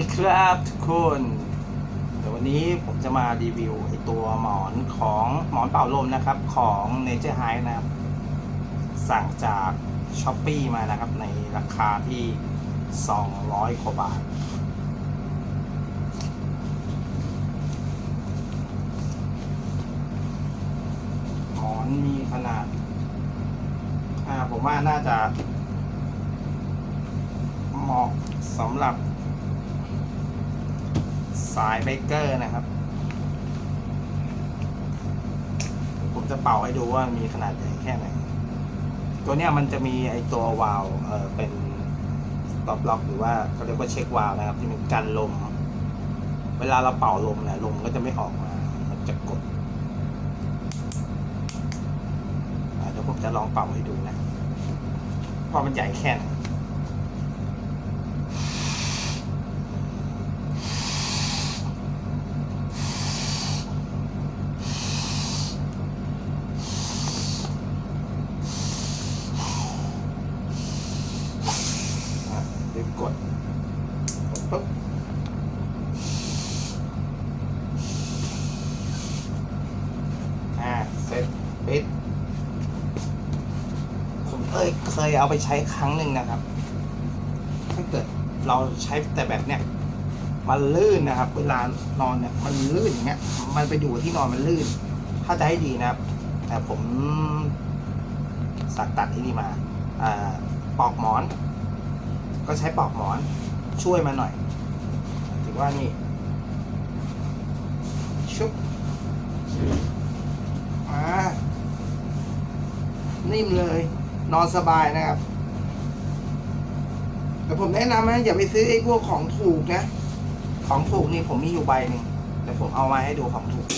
ดีครับทุกคนเดี๋ยววันนี้ผมจะมารีวิวไอตัวหมอนของหมอนเป่าลมนะครับของ Nature High นะครับ สั่งจาก s h อ p e e มานะครับ ในราคาที่ 200กว่าบาท หมอนมีขนาด อ่าผมว่าน่าจะเหมาะสำหรับ สายเบเกอร์นะครับ ผมจะเป่าให้ดูว่ามีขนาดใหญ่แค่ไหน ตัวเนี้ยมันจะมีไอตัววาล์วเออเป็นสต็อปล็อกหรือว่าเขาเรียกว่าเช็ควาล์วนะครับ ที่มันกันลม เวลาเราเป่าลมเนี่ยลมก็จะไม่ออกมา มันจะกดเดี๋ยวผมจะลองเป่าให้ดูนะว่ามันใหญ่แค่ไหน ดึงกดกดปุ๊บอ่าเสร็จปิดผมเอ้ยเคยเอาไปใช้ครั้งหนึ่งนะครับ ถ้าเกิดเราใช้แต่แบบเนี้ยมันลื่นนะครับ เวลานอนเนี่ยมันลื่นอย่างเงี้ย มันไปอยู่ที่นอนมันลื่น ถ้าจะให้ดีนะครับ แต่ผมสักตัดที่นี่มา อ่าปอกหมอน ก็ใช้ปอกหมอนช่วยมาหน่อย ถือว่านี่ ชุบมานิ่มเลย นอนสบายนะครับ แต่ผมแนะนำนะอย่าไปซื้อไอ้พวกของถูกนะ ของถูกนี่ผมมีอยู่ใบหนึ่งแต่ผมเอามาให้ดูของถูก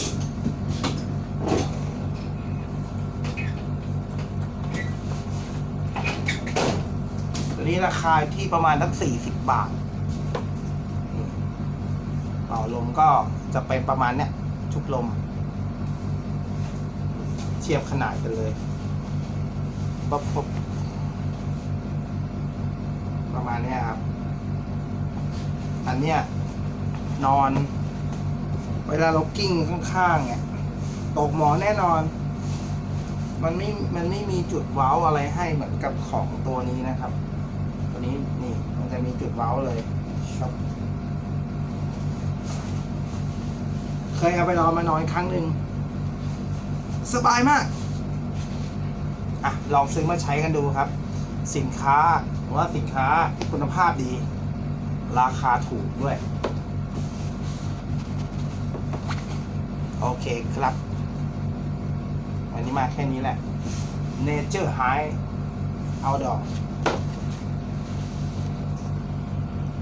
ตัวนี้ราคาที่ประมาณสักสี่สิบบาทเป่าลมก็จะเป็นประมาณเนี้ยชุบลม เทียบขนาดกันเลยปั๊บบประมาณเนี้ยครับ อันเนี้ยนอน เวลาเรากิ้งข้างๆเนี่ยตกหมอนแน่นอน มันไม่ มันไม่มีจุดว้าอะไรให้เหมือนกับของตัวนี้นะครับ ตัวนี้นี่มันจะมีจุดเว้าเลยชอบเคยเอาไปนอนมานอนครั้งหนึ่งสบายมากอะลองซื้อมาใช้กันดูครับ สินค้าว่าสินค้าคุณภาพดี ราคาถูกด้วย โอเคครับ วันนี้มาแค่นี้แหละ Nature High Outdoor